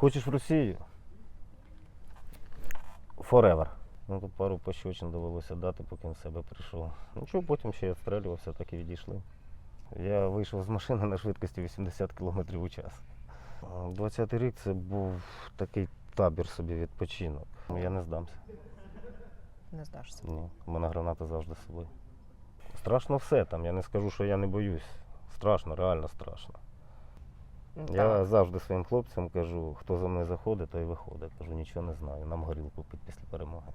Хочеш в Росію? Forever. Ну, тут пару пощочин довелося дати, поки він в себе прийшов. Нічого, потім ще я відстрелювався, так і відійшли. Я вийшов з машини на швидкості 80 км у час. 20-й рік це був такий табір собі відпочинок. Я не здамся. Не здашся. Ні, у мене граната завжди з собою. Страшно все там. Я не скажу, що я не боюсь. Страшно, реально страшно. Я завжди своїм хлопцям кажу, хто за мною заходить, той виходить. Кажу, нічого не знаю, нам горілку пить після перемоги.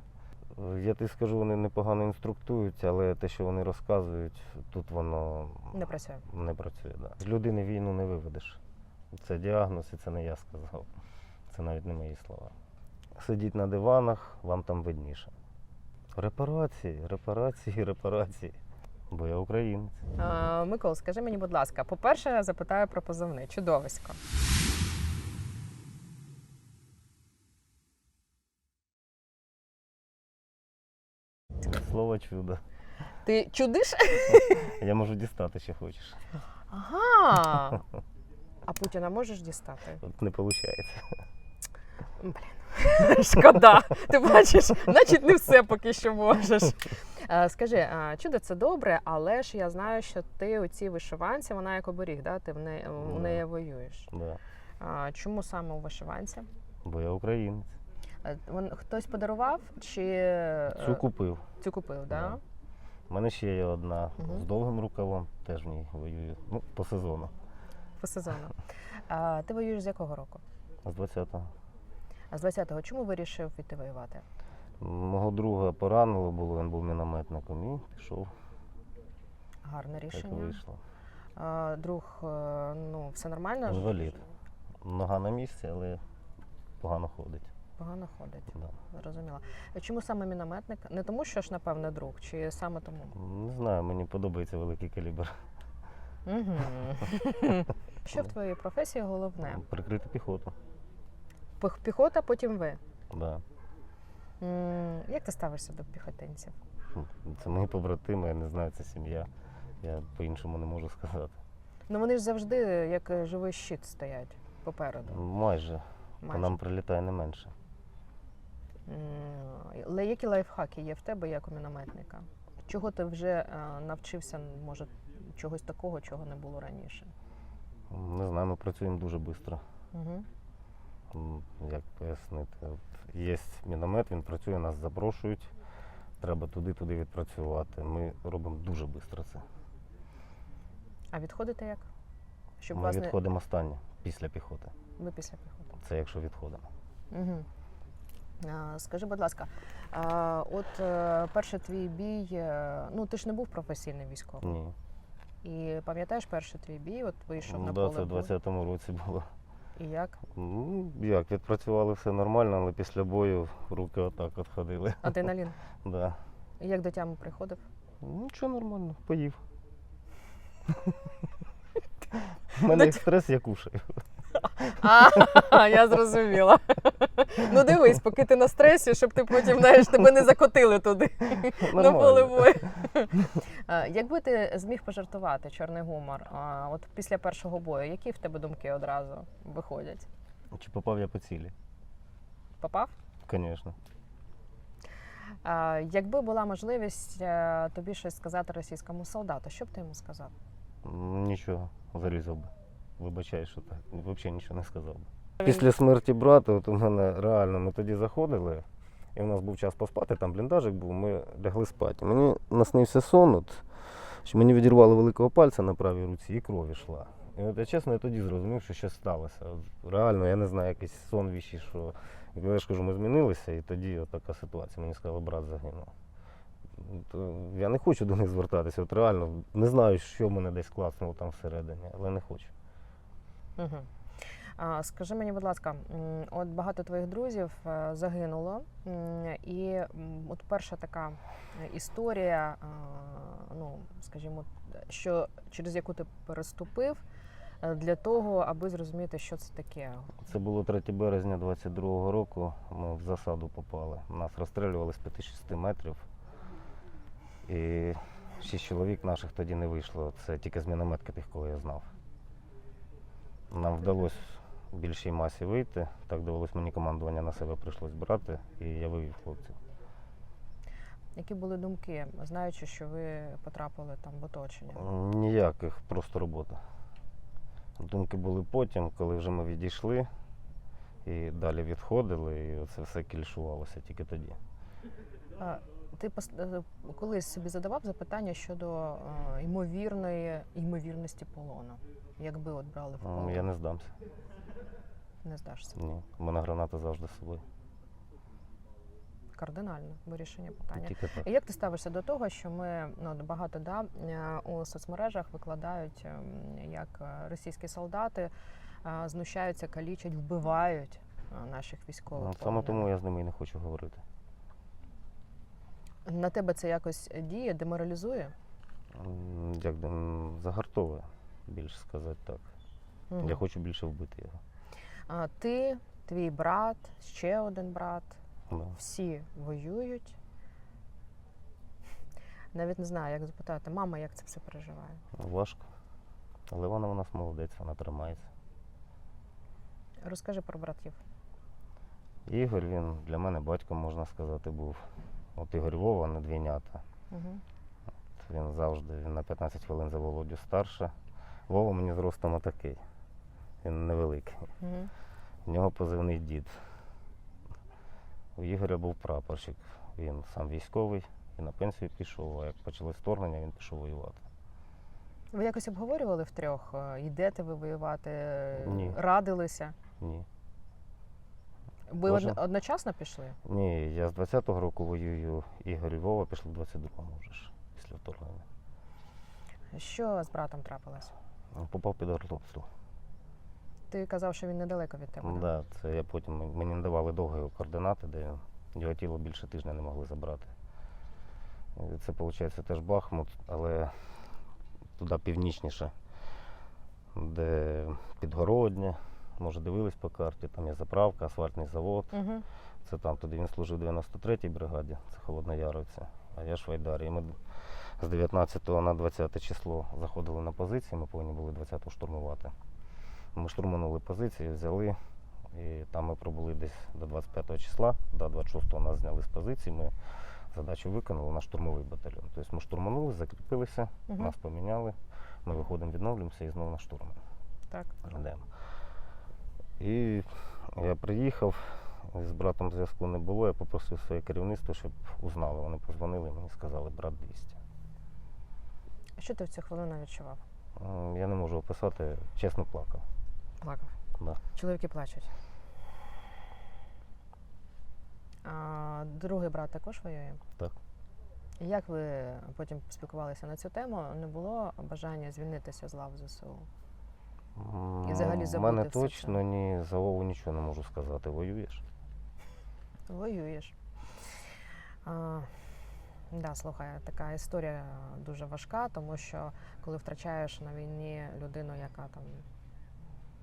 Я тобі скажу, вони непогано інструктують, але те, що вони розказують, тут воно Не працює. не працює. Да. З людини війну не виведеш. Це діагноз, і це не я сказав. Це навіть не мої слова. Сидіть на диванах, вам там видніше. Репарації, репарації, репарації. Бо я українець. А, Микол, скажи мені, будь ласка, по-перше, я запитаю про позивний. Чудовисько. Слово чудо. Ти чудиш? Я можу дістати, що хочеш. Ага. А Путіна можеш дістати? От не виходить. Блін. Шкода. Ти бачиш, значить не все поки що можеш. Е, Скажи, чудо це добре, але ж я знаю, що ти у цій вишиванці, вона як оберіг, да? ти в неї, в неї воюєш. Да. Чому саме у вишиванці? Бо я українець. Е, хтось подарував чи е, Цю купив. цю купив, да? Да. У мене ще є одна Мгм. з довгим рукавом, теж в ній воюю. Ну, по сезону. По сезону. А, ти воюєш з якого року? З 20-го. А з 20-го чому вирішив піти воювати? Мого друга поранило було, він був мінометником і пішов. Гарне Так рішення. вийшло. А, друг, е, ну все нормально? Інвалід. Нога на місці, але погано ходить. Погано ходить. Да. Зрозуміла. Чому саме мінометник? Не тому, що ж, напевне, друг, чи саме тому? Не знаю, мені подобається великий калібр. Угу. Що в твоїй професії головне? Прикрити піхоту. Піх- Піхота, потім ви. Да. М, Як ти ставишся до піхотинців? Це мої побратими, я не знаю, це сім'я. Я по-іншому не можу сказати. Ну вони ж завжди як е, живий щит стоять попереду. Майже. По майже. нам прилітає не менше. М, Але які лайфхаки є в тебе як у мінометника? Чого ти вже е, навчився, може, чогось такого, чого не було раніше? Не знаю, ми працюємо дуже швидко. Угу. Як пояснити? От Є міномет, він працює, нас запрошують. Треба туди-туди відпрацювати. Ми робимо дуже швидко це. А відходите як? Щоб Ми вас відходимо останнє після піхоти. не ви після піхоти. Це якщо відходимо. Угу. Скажи, будь ласка, а, от е, перший твій бій, е, ну ти ж не був професійним військовим. Ні. І пам'ятаєш перший твій бій, от вийшов на Ну, да, це поле в бою. 20-му році було. І як? Ну, як, відпрацювали все нормально, але після бою руки отак от ходили. Адреналін. Да. І як до тями приходив? Нічого нормально, поїв. У мене як стрес, я кушаю. А, я зрозуміла. Ну дивись, поки ти на стресі, щоб ти потім знаєш, тебе не закотили туди на поле. Якби ти зміг пожартувати чорний гумор, от після першого бою, які в тебе думки одразу виходять? Чи попав я по цілі? Попав? Звісно. Якби була можливість е, тобі щось сказати російському солдату, що б ти йому сказав? Нічого, зарізав би. Вибачай, що так. Взагалі нічого не сказав би. Після смерті брата, от у мене реально ми тоді заходили, і в нас був час поспати, там бліндажик був, ми лягли спати. Мені наснився сон, от, що мені відірвало великого пальця на правій руці і кров йшла. І от я чесно, я тоді зрозумів, що щось сталося. От Реально, я не знаю, якийсь сон віщий, що як я ж кажу, ми змінилися, і тоді от така ситуація. Мені сказали, брат загинув. То я не хочу до них звертатися. От реально не знаю, що мене десь класнуло там всередині, але не хочу. Угу. А, скажи мені, будь ласка, от багато твоїх друзів е, загинуло, і от перша така історія, ну скажімо, що через яку ти переступив е, для того, аби зрозуміти, що це таке. Це було 3 березня 22-го року. Ми в засаду попали. Нас розстрілювали з 5-6 метрів. І шість чоловік наших тоді не вийшло. Це тільки з мінометки тих, кого я знав. Нам вдалося в більшій масі вийти. Так довелось мені командування на себе прийшлось брати, і я вивів хлопців. Які були думки, знаючи, що ви потрапили там в оточення? Ніяких, просто робота. Думки були потім, коли вже ми відійшли і далі відходили, і це все кільшувалося тільки тоді. А, Ти пос- е, колись собі задавав запитання щодо е, ймовірної ймовірності полону, якби от брали в полон? Я не здамся. Не здашся. Ні. У мене граната завжди з собою. Кардинальне вирішення питання. Тільки так. І Як ти ставишся до того, що ми ну, багато да, е, у соцмережах викладають, ем, як е, російські солдати е, знущаються, калічать, вбивають наших військових? Ну, Саме тому я з ними і не хочу говорити. На тебе це якось діє, деморалізує? Як би, загартовує, більше сказати так. Мгм. Я хочу більше вбити його. А, ти, твій брат, ще один брат, Да. всі воюють. Навіть не знаю, як запитати, мама, як це все переживає? Важко. Але вона у нас молодець, вона тримається. Розкажи про братів. Ігор, він для мене батьком, можна сказати, був. От Ігор Вова, не двійнята. Угу. Він завжди він на 15 хвилин за Володю старше. Вова мені зростом отакий. Він невеликий. Угу. В нього позивний дід. У Ігоря був прапорщик. Він сам військовий і на пенсію пішов, а як почалось вторгнення, він пішов воювати. Ви якось обговорювали втрьох? е, Йдете ви воювати? Ні. Радилися? Ні. Ви Може. одночасно пішли? Ні, я з 20-го року воюю, Ігор і Вова пішли в 22-му вже ж, після вторгнення. Що з братом трапилось? Попав під артобстріл. Ти казав, що він недалеко від тебе. Ну, да? це я потім мені не давали довго його координати, де його тіло більше тижня не могли забрати. Це виходить теж Бахмут, але туди північніше, де підгородня. Може, дивились по карті, там є заправка, асфальтний завод. Угу. Це там туди він служив в 93-й бригаді, це Холоднояровці, а я ж в Айдарі. І Ми з 19 на 20 число заходили на позиції, ми повинні були 20-го штурмувати. Ми штурманули позиції, взяли, і там ми пробули десь до 25 числа, до 26-го нас зняли з позиції. Ми задачу виконали на штурмовий батальйон. Тобто ми штурманули, закріпилися, Угу. нас поміняли, ми виходимо, відновлюємося і знову на штурм. Так. Йдемо. І я приїхав, з братом зв'язку не було. Я попросив своє керівництво, щоб узнали. Вони позвонили, мені сказали, брат 200. Що ти в цю хвилину відчував? Я не можу описати, чесно плакав. Плакав. Да. Чоловіки плачуть. А, другий брат також воює? Так. Як ви потім спілкувалися на цю тему? Не було бажання звільнитися з лав ЗСУ? І взагалі У мене все точно це. ні за Вову нічого не можу сказати. Воюєш? Воюєш. А, да, слухай, така історія дуже важка, тому що коли втрачаєш на війні людину, яка там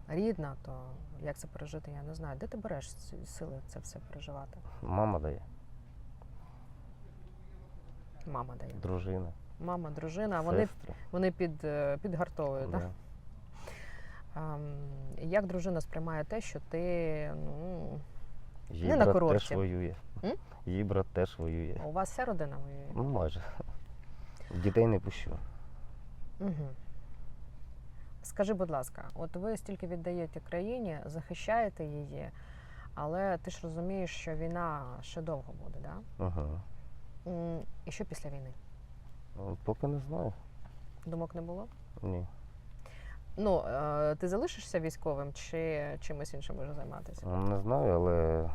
рідна, то як це пережити, я не знаю. Де ти береш сили це все переживати? Мама дає, Мама дає. дружина, Мама, дружина, вони, сестри. вони під, е, підгартовують. Да. Да. Як дружина сприймає те, що ти ну, Її Не на брат курорті. теж воює. М? Її брат теж воює. у вас вся родина воює? Ну, майже. Дітей не пущу. Угу. Скажи, будь ласка, от ви стільки віддаєте країні, захищаєте її, але ти ж розумієш, що війна ще довго буде, да? Ага. М, І що після війни? Ну, Поки не знаю. Думок не було? Ні. Ну, е, ти залишишся військовим чи чимось іншим можеш займатися? Ну, Не знаю, але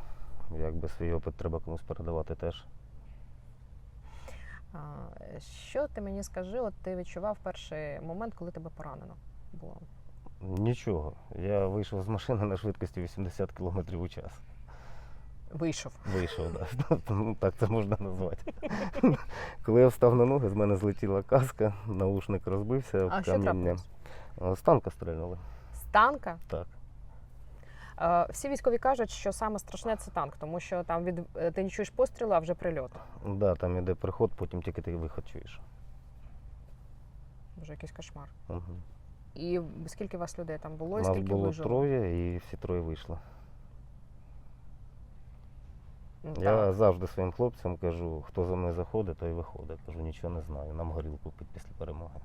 якби свій опит треба комусь передавати теж. Що ти мені скажи, от ти відчував перший момент, коли тебе поранено було? Нічого. Я вийшов з машини на швидкості 80 км у час. Вийшов. Вийшов, да. ну, так це можна назвати. Коли я встав на ноги, з мене злетіла каска, наушник розбився в каміння. З танка стрельнули. З танка? Так. Е, Всі військові кажуть, що саме страшне це танк, тому що там від е, ти не чуєш пострілу, а вже прильот. Да, там іде приход, потім тільки ти виход чуєш. Вже якийсь кошмар. Угу. І скільки вас людей там було? і Нас скільки було вижило? троє і всі троє вийшли. М, Я так. завжди своїм хлопцям кажу, хто за мною заходить, той виходить. Кажу, нічого не знаю, нам горілку пить після перемоги.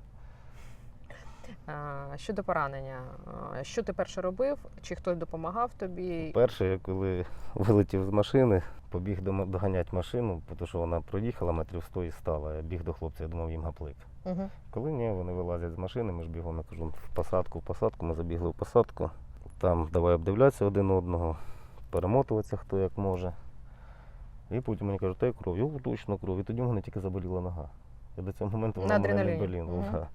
А, Щодо поранення, що ти перше робив? Чи хтось допомагав тобі? Перше, я коли вилетів з машини, побіг доганяти машину, тому що вона проїхала метрів 100 і стала. Я біг до хлопця, я думав, їм гаплик. Угу. Коли ні, вони вилазять з машини, ми ж бігом, я кажу, в посадку, в посадку, ми забігли в посадку. Там давай обдивлятися один одного, перемотуватися хто як може. І потім мені кажуть, та кров, його точно кров. І тоді в мене тільки заболіла нога. І до цього моменту вона мене не боліла. Мгм.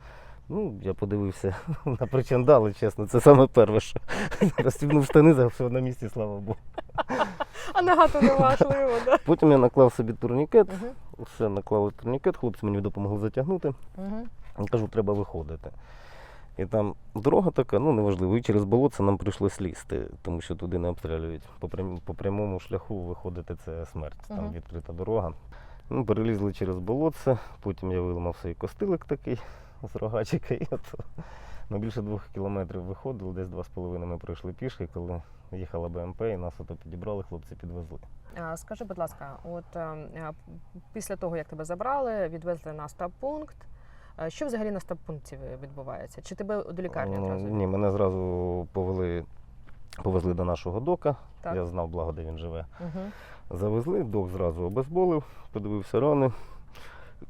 Ну, я подивився на причандали, чесно, це саме перше, що розстібнув штани, за все на місці, слава Богу. А нога то не важливо, да? Потім я наклав собі турнікет, Угу. все наклали турнікет, хлопці мені допомогли затягнути. Угу. Кажу, треба виходити. І там дорога така, ну неважливо, і через болото нам прийшлось лізти, тому що туди не обстрілюють. По, прям- по прямому шляху виходити це смерть, там Мгм. відкрита дорога. Ну, перелізли через болотце, потім я виламав свій костилик такий з рогачика, і от на більше двох кілометрів виходили, десь два з половиною ми пройшли пішки, коли їхала БМП, і нас ото підібрали, хлопці підвезли. А, Скажи, будь ласка, от е, е, після того, як тебе забрали, відвезли на стаб-пункт. е, Що взагалі на стаб-пункті відбувається? Чи тебе до лікарні Ну, одразу? Ні, мене зразу повели, повезли до нашого дока. Так. Я знав, благо, де він живе. Угу. Завезли, док зразу обезболив, подивився рани.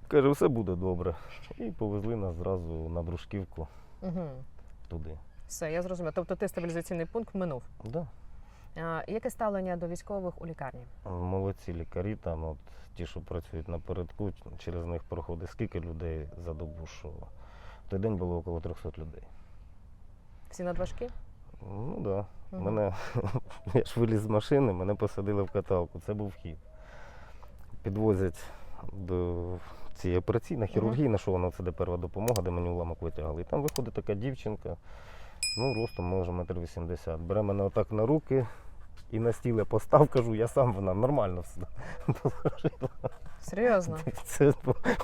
Каже, все буде добре. І повезли нас зразу на дружківку Угу. туди. Все, я зрозуміла. Тобто ти стабілізаційний пункт минув. Да. А, Яке ставлення до військових у лікарні? Молодці лікарі там, от ті, що працюють напередку, через них проходить скільки людей за добу, що в той день було около 300 людей. Всі надважкі? Ну так. Да. Мгм. Мене, я ж виліз з машини, мене посадили в каталку. Це був хід. Підвозять до цієї операційної хірургії, на що вона це де перша допомога, де мені уламок витягали. І там виходить така дівчинка, ну, ростом може метр вісімдесят. Бере мене отак на руки і на стіл я постав, кажу, я сам вона нормально все. положила. Серйозно? Це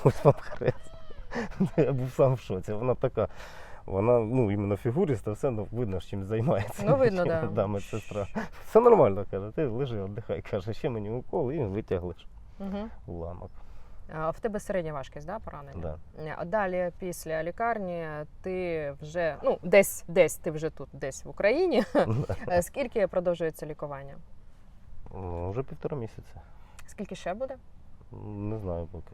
ось вам хрест. Я був сам в шоці. Вона така. Вона, ну, іменно фігуриста, все ну, видно, чим займається. Ну, видно, да. да. медсестра. Все нормально, каже, ти лежи, віддихай, каже, ще мені укол і витягли Угу. уламок. А, в тебе середня важкість, да, поранення? Да. А далі, після лікарні, ти вже ну десь, десь ти вже тут, десь в Україні. Е, Скільки продовжується лікування? Ну, вже півтора місяця. Скільки ще буде? Не знаю поки.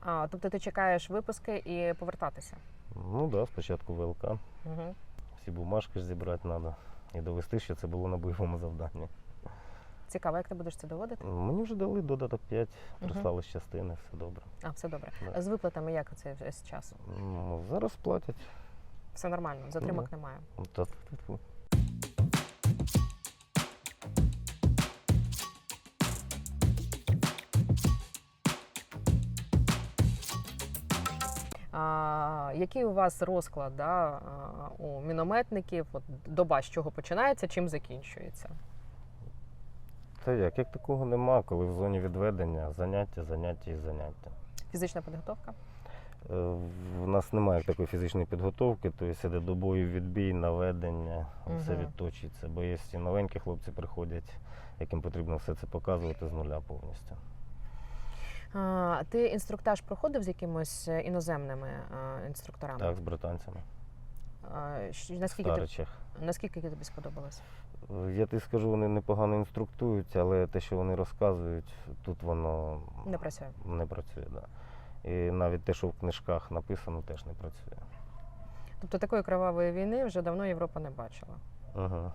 А, тобто ти чекаєш випуски і повертатися? Ну так, да, спочатку ВЛК. Угу. Всі бумажки ж зібрати треба. І довести, що це було на бойовому завданні. Цікаво, як ти будеш це доводити? Мені вже дали додаток 5, Мгм. прислали з частини, все добре. А, все добре. Да. З виплатами як це весь час? Ну, зараз платять. Все нормально, затримок немає. Та, тьфу-тьфу. А, який у вас розклад да, у мінометників? От доба з чого починається, чим закінчується? Та як, як такого нема, коли в зоні відведення заняття, заняття і заняття. Фізична підготовка? Е, В нас немає такої фізичної підготовки, тобто іде до бою відбій, наведення, все Мгм. відточується. Бо є ці новенькі хлопці приходять, яким потрібно все це показувати з нуля повністю. А, ти інструктаж проходив з якимось е, іноземними а, інструкторами? Так, з британцями. А, наскільки, ти, наскільки тобі сподобалось? Я тобі скажу, вони непогано інструктують, але те, що вони розказують, тут воно Не працює. не працює. Да. І навіть те, що в книжках написано, теж не працює. Тобто такої кровавої війни вже давно Європа не бачила. Ага.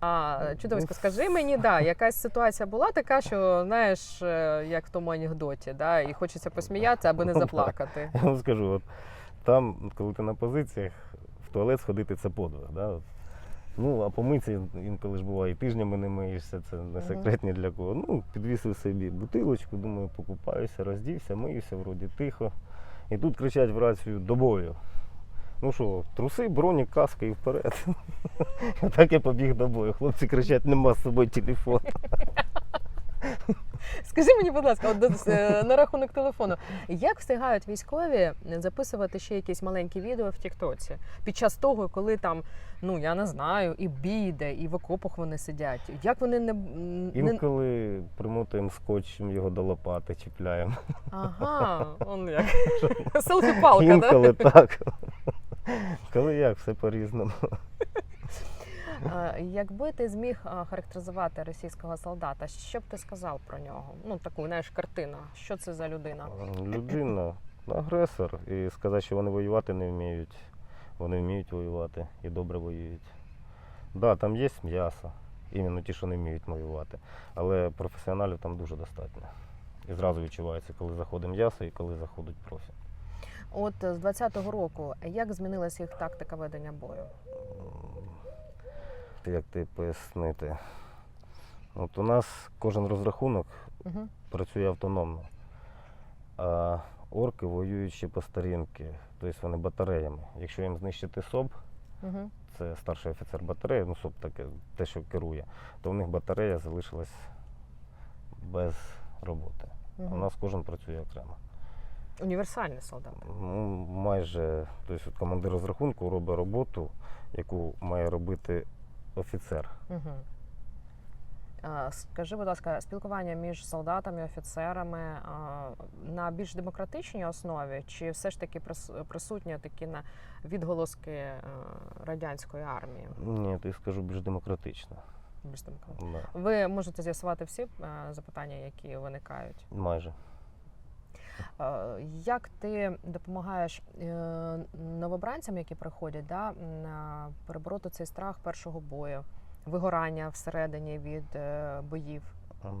А Ну, чудовисько, скажи мені, да, якась ситуація була така, що знаєш, е, як в тому анекдоті, да, і хочеться посміятися, аби не Ну, заплакати. Я вам скажу, от там, коли ти на позиціях, в туалет сходити це подвиг. Да? Ну, а помитися інколи ж буває, і тижнями не миєшся, це не секрет ні для кого. Ну, підвісив собі бутилочку, думаю, покупаюся, роздівся, миюся, вроді тихо. І тут кричать в рацію до бою. Ну що, труси, броні, каска і вперед. Так я побіг до бою. Хлопці кричать, нема з собою телефон. Скажи мені, будь ласка, от, е, на рахунок телефону, як встигають військові записувати ще якісь маленькі відео в Тіктоці під час того, коли там, ну я не знаю, і бій йде, і в окопах вони сидять. Як вони не. Інколи примотуємо скотчем його до лопати, чіпляємо. ага, он як селфі-палка, Інколи да? так. Коли як, все по-різному. А, Якби ти зміг характеризувати російського солдата, що б ти сказав про нього? Ну таку знаєш картина. Що це за людина? Людина агресор. І сказати, що вони воювати не вміють. Вони вміють воювати і добре воюють. Так, да, там є м'ясо, іменно ті, що не вміють воювати. Але професіоналів там дуже достатньо. І зразу відчувається, коли заходить м'ясо і коли заходить профі. От е, з 20-го року як змінилася їх тактика ведення бою? Як ти пояснити? От у нас кожен розрахунок Угу. працює автономно. А орки воюють ще по старінки, тобто вони батареями. Якщо їм знищити СОБ, Угу. це старший офіцер батареї, ну СОБ таке, те, що керує, то в них батарея залишилась без роботи. А у нас кожен працює окремо. Універсальний солдат. Ну, майже тобто, командир розрахунку робить роботу, яку має робити офіцер. Угу. Скажи, будь ласка, спілкування між солдатами, офіцерами а, на більш демократичній основі, чи все ж таки присутні такі на відголоски е, радянської армії? Ні, ти скажу більш демократично. Більш демократичні? Да. Ви можете з'ясувати всі е, запитання, які виникають. Майже. Е, Як ти допомагаєш е, новобранцям, які приходять, да, перебороти цей страх першого бою, вигорання всередині від е, боїв?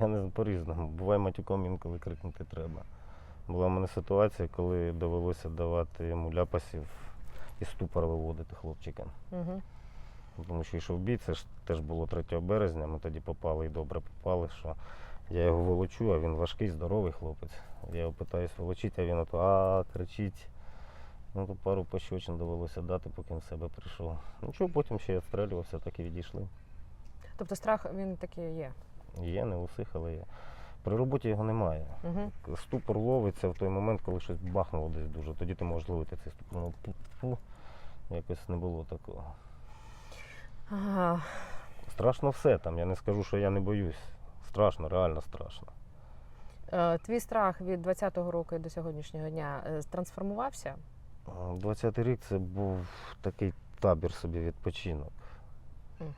Я не знаю, по-різному. Буває матюком інколи крикнути треба. Була в мене ситуація, коли довелося давати йому ляпасів і ступор виводити хлопчика. Угу. Тому що йшов бій, це ж теж було 3 березня, ми тоді попали і добре попали, що я його волочу, а він важкий, здоровий хлопець. Я його питаюсь волочити, а він ото а кричить. Ну то пару пощочин довелося дати, поки він в себе прийшов. Нічого, потім ще я відстрелювався, так і відійшли. Тобто страх він такий є. Є, не у всіх, але є. При роботі його немає. Угу. Ступор ловиться в той момент, коли щось бахнуло десь дуже. Тоді ти можеш ловити цей ступор. Ну, пу-пу. Якось не було такого. Ага. Страшно все там. Я не скажу, що я не боюсь. Страшно, реально страшно. Е, Твій страх від 20-го року до сьогоднішнього дня е, трансформувався? 20-й рік це був такий табір собі відпочинок, Угу.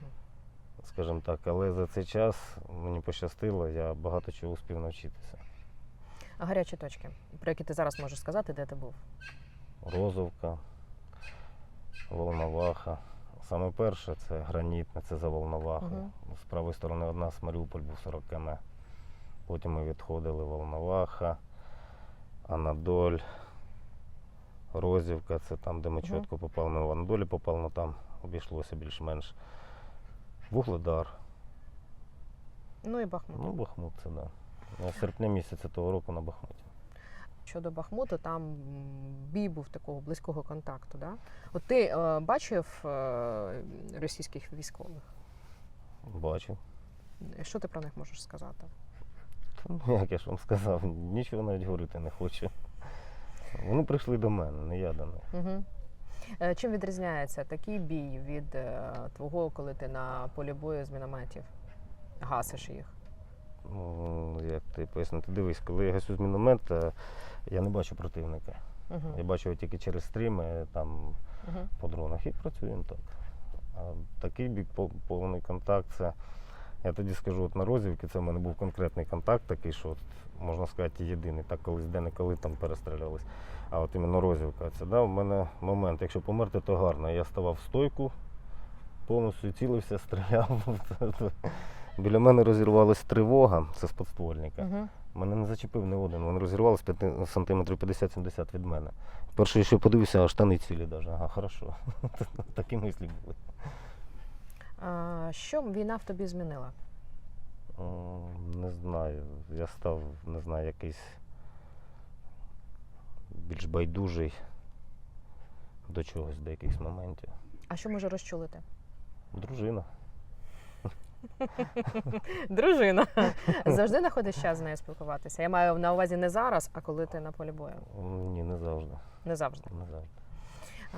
скажімо так. Але за цей час мені пощастило, я багато чого успів навчитися. А Гарячі точки, про які ти зараз можеш сказати, де ти був? Розовка, Волноваха. Саме перше це гранітне, це за Волноваху. Мгм. З правої сторони од нас Маріуполь був 40 км. Потім ми відходили Волноваха, Анадоль, Розівка, це там, де ми Мгм. чітко попали. Ми в Анадолі попали, але там обійшлося більш-менш. Вугледар. Ну і Бахмут. Ну, Бахмут це да. Я з серпня місяця того року на Бахмуті. Щодо Бахмуту, там бій був такого близького контакту. Да? От ти е, бачив е, російських військових? Бачив. Що ти про них можеш сказати? Ну, як я ж вам сказав, нічого навіть говорити не хочу. Вони прийшли до мене, не я до них. Угу. Е, чим відрізняється такий бій від е, твого, коли ти на полі бою з мінометів гасиш їх? Як ти пояснити, дивись, коли я гасю з міномета, я не бачу противника. Я Угу. бачу його тільки через стріми, там Угу. по дронах і працюємо так. А такий бік повний контакт це. Я тоді скажу, от на розвідки це в мене був конкретний контакт такий, що от, можна сказати, єдиний. Так колись де-не-коли там перестрілялись. А от іменно розвідка. Це да, в мене момент, якщо померти, то гарно. Я ставав в стойку, повністю цілився, стріляв. Біля мене розірвалась тривога, це з подствольника. Угу. Мене не зачепив не один. Вони розірвалися 5 сантиметрів 50-70 від мене. Перше, що подивився, а штани цілі навіть. Ага, хорошо. Такі мислі були. А, що війна в тобі змінила? Не знаю. Я став, не знаю, якийсь більш байдужий до чогось, до якихось моментів. А що може розчулити? Дружина. Дружина. Завжди знаходиш час з нею спілкуватися. Я маю на увазі не зараз, а коли ти на полі бою. Ні, не завжди. Не завжди. Не завжди.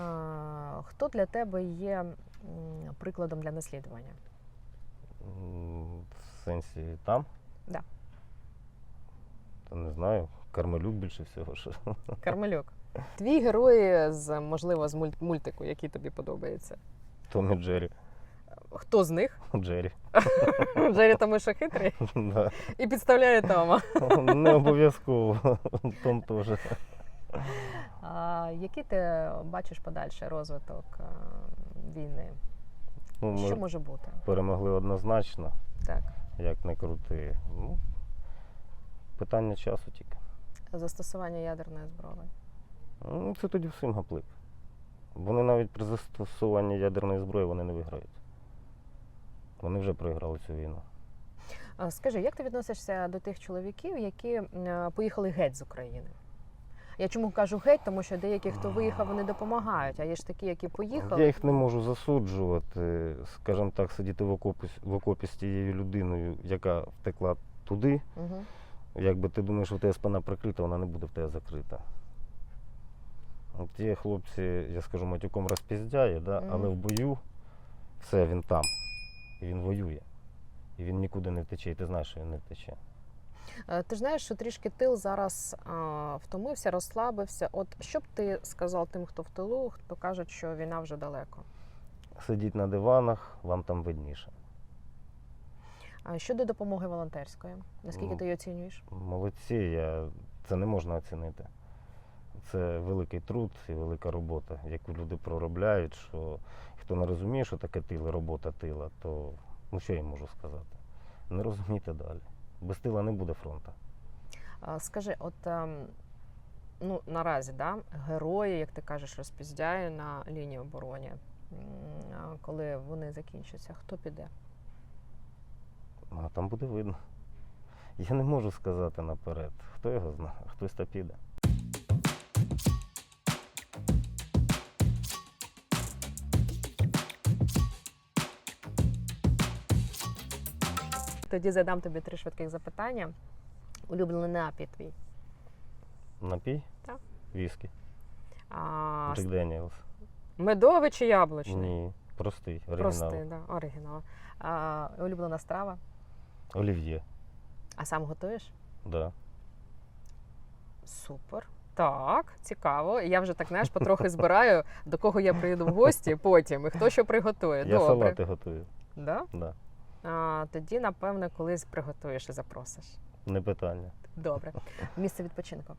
А, хто для тебе є прикладом для наслідування? В сенсі там? Да. Та не знаю. Кармелюк більше всього. Що. Кармелюк. Твій герой з можливо з мультику, який тобі подобається. Том і Джері. Хто з них? Джері. Джері тому що хитрий Да. і підставляє Тома. Не обов'язково. Том теж. А який ти бачиш подальший розвиток е, війни? Ну, Що може бути? перемогли однозначно, Так. як не крути. Ну, питання часу тільки. Застосування ядерної зброї. Ну, Це тоді всім гаплик. Вони навіть при застосуванні ядерної зброї вони не виграють. Вони вже програли цю війну. Скажи, як ти відносишся до тих чоловіків, які поїхали геть з України? Я чому кажу геть, тому що деякі, хто виїхав, вони допомагають, а є ж такі, які поїхали. Я їх не можу засуджувати, скажімо так, сидіти в окопі, в окопі з тією людиною, яка втекла туди. Угу. Якби ти думаєш, що в тебе спина прикрита, вона не буде в тебе закрита. Ті хлопці, я скажу, матюком розпіздяє, да? Мгм. але в бою все, він там. І він воює. І він нікуди не втече, і ти знаєш, що він не втече. Е, Ти ж знаєш, що трішки тил зараз а, втомився, розслабився. От що б ти сказав тим, хто в тилу, хто кажуть, що війна вже далеко? Сидіть на диванах, вам там видніше. А щодо допомоги волонтерської, наскільки Ну, ти її оцінюєш? Молодці, я... це не можна оцінити. Це великий труд і велика робота, яку люди проробляють. Що хто не розуміє, що таке тил, і робота тила, то ну що я їм можу сказати? Не розумійте далі. Без тила не буде фронту. Скажи, от ем, ну наразі да, герої, як ти кажеш, розпіздяє на лінії оборони. Коли вони закінчаться, хто піде? А там буде видно. Я не можу сказати наперед. Хто його знає, хтось та піде. Тоді задам тобі три швидких запитання. Улюблений напій твій. Напій? Так. Віскі. А, Джек Деніелс. медовий чи яблучний? Ні, простий, оригінал. Простий, да, оригінал. А, улюблена страва. Олів'є. А сам готуєш? Да. Супер. Так, цікаво. Я вже так знаєш, потрохи збираю, до кого я приїду в гості потім, і хто що приготує. Я Добре. салати готую. Да? Да. А, тоді, напевно, колись приготуєш і запросиш. Не питання. Добре. Місце відпочинку.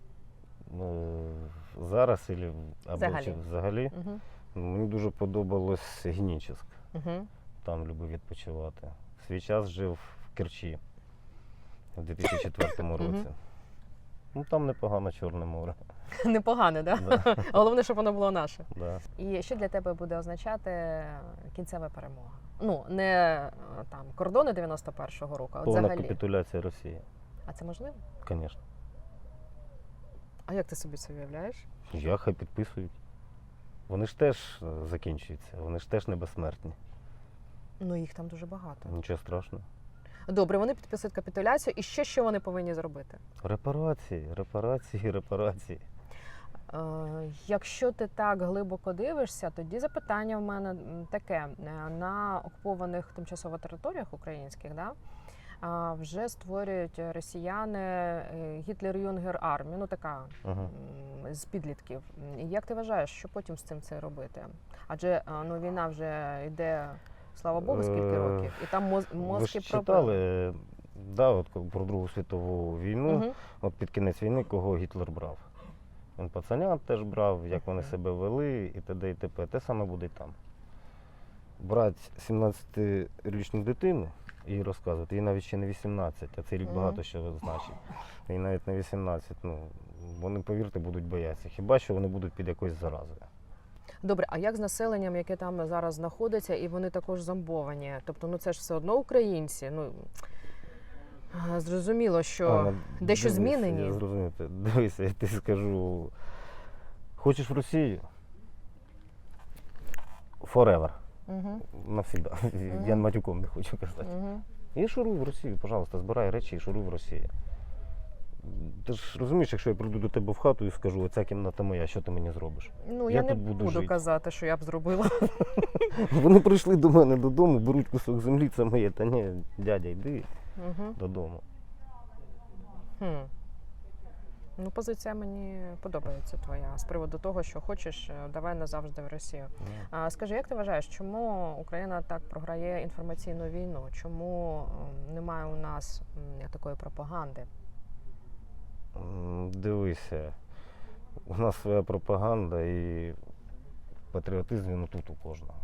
Ну, зараз або Взагалі. чи взагалі. Угу. Мені дуже подобалось Гнічеськ. Угу. Там любив відпочивати. В свій час жив в Керчі у 2004 Мгм. році. Ну там непогано Чорне море. Непогане, да? Да, Головне, щоб воно було наше. да. І що для тебе буде означати кінцева перемога? Ну, не е, там кордони 91-го року, а от Повна взагалі. капітуляція Росії, А це можливо? звісно. А як ти собі це уявляєш? Я хай підписують. Вони ж теж е, закінчуються, вони ж теж не безсмертні. Ну, їх там дуже багато. Нічого страшного. Добре, вони підписують капітуляцію. І ще що вони повинні зробити? Репарації, репарації, репарації. Е, якщо ти так глибоко дивишся, тоді запитання в мене таке: Е, на окупованих тимчасово територіях українських, да, вже створюють росіяни е, Гітлер-Юнгер армію, ну така Ага. з підлітків. Як ти вважаєш, що потім з цим це робити? Адже ну, війна вже йде, слава Богу, скільки років, і там Ви мозки ж читали, е, да, от про Другу світову війну, Угу. от під кінець війни, кого Гітлер брав. Він пацанят теж брав, як вони себе вели і т.д. і т.п. Те саме буде і там. Брати 17-річну дитину і розказувати, їй навіть ще не 18, а цей рік багато що значить. І навіть не 18, ну, вони, повірте, будуть боятися. Хіба що вони будуть під якоюсь заразою. Добре, а як з населенням, яке там зараз знаходиться, і вони також зомбовані? Тобто, ну це ж все одно українці. Ну зрозуміло, що Анна, дещо дивись, змінені? Я зрозумів. Дивися, я тобі скажу. Хочеш в Росію? Forever. Угу. навсегда. Я матюком не хочу казати. Угу. І шуруй в Росію, пожалуйста, збирай речі і шуруй в Росію. Ти ж розумієш, якщо я прийду до тебе в хату і скажу, оця кімната моя, що ти мені зробиш? Ну, Я я, не тут буду буду казати, що я б зробила. Вони прийшли до мене додому, беруть кусок землі, це моє. Та ні, дядя, йди Угу. додому. Хм. Ну, позиція мені подобається твоя з приводу того, що хочеш, е, давай назавжди в Росію. А скажи, як ти вважаєш, чому Україна так програє інформаційну війну? Чому ем, немає у нас такої пропаганди? Дивися, у нас своя пропаганда і патріотизм він тут у кожного.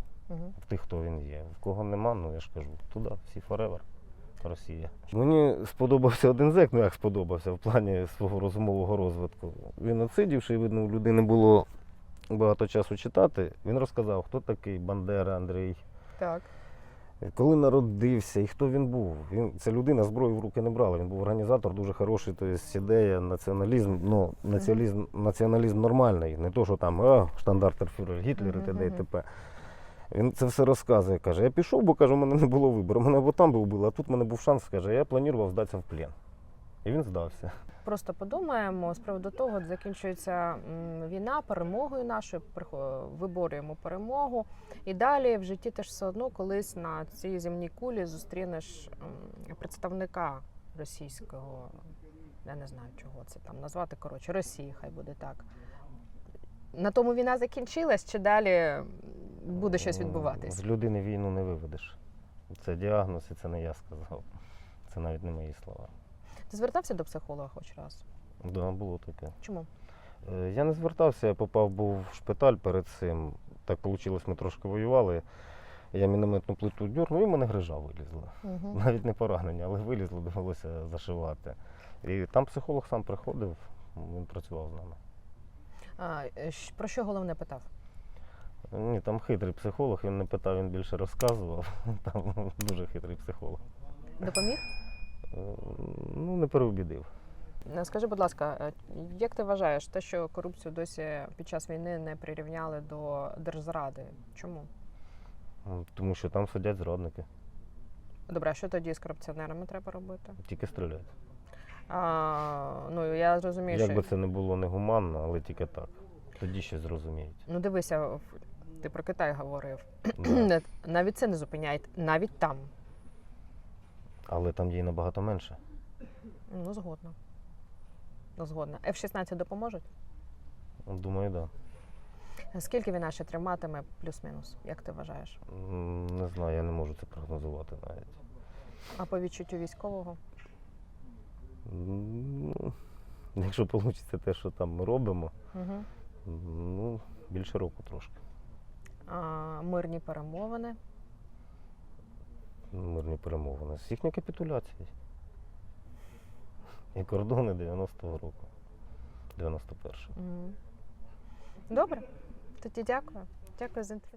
В тих, хто він є. В кого нема, ну я ж кажу, туди, всі forever. Росія. Мені сподобався один зек, ну як сподобався в плані свого розумового розвитку. Він отсидівши, видно, у людини було багато часу читати. Він розказав, хто такий Бандера Андрій, Так. коли народився і хто він був. Він, ця людина зброю в руки не брала. Він був організатор дуже хороший, тобто ідея, націоналізм, ну, націоналізм, націоналізм нормальний. Не то, що там а, штандартер Гітлер і т.д. і т.п. Він це все розказує. Каже, я пішов, бо каже, у мене не було вибору. Мене або там би вбили, а тут в мене був шанс, каже, я планував здатися в плен. І він здався. Просто подумаємо з приводу того, от закінчується війна перемогою нашою, виборюємо перемогу. І далі в житті теж все одно колись на цій земній кулі зустрінеш представника російського, я не знаю, чого це там назвати. Коротше, Росії, хай буде так. На тому війна закінчилась, чи далі буде щось відбуватись? З людини війну не виведеш. Це діагноз, і це не я сказав. Це навіть не мої слова. Ти звертався до психолога хоч раз? Да, було таке. Чому? Е, Я не звертався, я попав був в шпиталь перед цим. Так вийшло, ми трошки воювали. Я мінометну плиту дьорнув, і мене грижа вилізла. Угу. Навіть не поранення, але вилізло, довелося зашивати. І там психолог сам приходив, він працював з нами. А, е, про що головне питав? Ні, там хитрий психолог, він не питав, він більше розказував. Там дуже хитрий психолог. Допоміг? Е, Ну, не переубідив. Е, Скажи, будь ласка, е, як ти вважаєш, те, що корупцію досі під час війни не прирівняли до держзради? Чому? Тому що там сидять зрадники, Добре, а що тоді з корупціонерами треба робити? тільки стріляють. А, ну я зрозумію, Як що би це не було негуманно, але тільки так. Тоді ще зрозуміють. ну дивися, ти про Китай говорив. Да. Навіть це не зупиняє, навіть там. Але там і набагато менше. Ну, згодна. Ну, згодна. F-16 допоможуть? Думаю, так. Да. Скільки війна ще триматиме, плюс-мінус, як ти вважаєш? М, Не знаю, я не можу це прогнозувати навіть. А по відчуттю військового? М, Ну, якщо вийде те, що там ми робимо, Угу. ну, більше року трошки. Мирні перемовини. Мирні перемовини. З їхньої капітуляції. І кордони 90-го року. 91-го. Добре. Тоді дякую. Дякую за інтерв'ю.